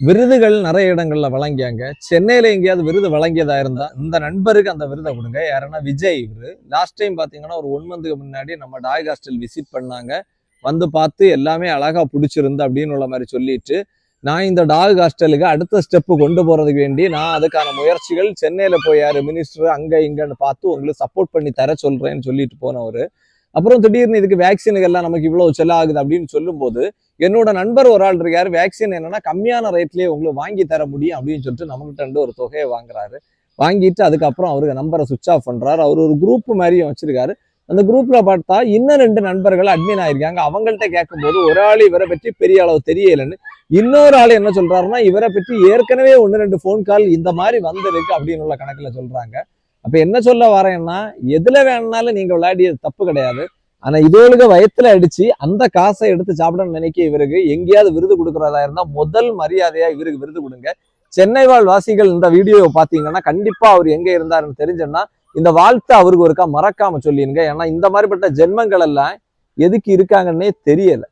விருதுகள் நிறைய இடங்கள்ல வழங்கியாங்க. சென்னையில எங்கேயாவது விருது வழங்கியதா இருந்தா இந்த நண்பருக்கு அந்த விருதை கொடுங்க. யாருன்னா விஜய் இவரு. லாஸ்ட் டைம் பாத்தீங்கன்னா ஒரு ஒன் மந்த்துக்கு முன்னாடி நம்ம டாய் ஹாஸ்டல் விசிட் பண்ணாங்க. வந்து பார்த்து எல்லாமே அழகா பிடிச்சிருந்து அப்படின்னு உள்ள மாதிரி சொல்லிட்டு நான் இந்த டாக் ஹாஸ்டலுக்கு அடுத்த ஸ்டெப்பு கொண்டு போறதுக்கு வேண்டி நான் அதுக்கான முயற்சிகள் சென்னையில போய் யாரு மினிஸ்டர் அங்க இங்கன்னு பார்த்து உங்களுக்கு சப்போர்ட் பண்ணி தர சொல்றேன்னு சொல்லிட்டு போனவர். அப்புறம் திடீர்னு இதுக்கு வேக்சினுக்கு எல்லாம் நமக்கு இவ்வளோ செலவாகுது அப்படின்னு சொல்லும்போது என்னோட நண்பர் ஒரு ஆள் இருக்காரு. வேக்சின் என்னன்னா கம்மியான ரேட்லேயே உங்களுக்கு வாங்கி தர முடியும் அப்படின்னு சொல்லிட்டு நம்மகிட்ட இருந்து ஒரு தொகையை வாங்குறாரு. வாங்கிட்டு அதுக்கப்புறம் அவருக்கு நம்பரை சுவிச் ஆஃப் பண்ணுறாரு அவர் ஒரு குரூப் மாதிரியும் வச்சிருக்காரு. அந்த குரூப்ல பார்த்தா இன்னும் ரெண்டு நண்பர்கள் அட்மின் ஆயிருக்காங்க. அவங்கள்ட்ட கேட்கும்போது ஒரு ஆள் இவரை பற்றி பெரிய அளவு தெரியலன்னு இன்னொரு ஆள் என்ன சொல்றாருன்னா இவரை பற்றி ஏற்கனவே ஒன்று ரெண்டு ஃபோன் கால் இந்த மாதிரி வந்திருக்கு அப்படின்னு உள்ள கணக்கில் சொல்றாங்க. அப்போ என்ன சொல்ல வரேன்னா எதில் வேணும்னாலும் நீங்கள் விளையாடியது தப்பு கிடையாது. ஆனா இதோளுக வயத்துல அடிச்சு அந்த காசை எடுத்து சாப்பிடணும்னு நினைக்க இவருக்கு எங்கேயாவது விருது கொடுக்கறதா இருந்தா முதல் மரியாதையா இவருக்கு விருது கொடுங்க. சென்னை வாழ் வாசிகள் இந்த வீடியோவை பாத்தீங்கன்னா கண்டிப்பா அவர் எங்க இருந்தாருன்னு தெரிஞ்சோன்னா இந்த வாழ்த்தை அவருக்கு ஒருக்கா மறக்காம சொல்லிடுங்க. ஏன்னா இந்த மாதிரிப்பட்ட ஜென்மங்கள் எல்லாம் எதுக்கு இருக்காங்கன்னே தெரியல.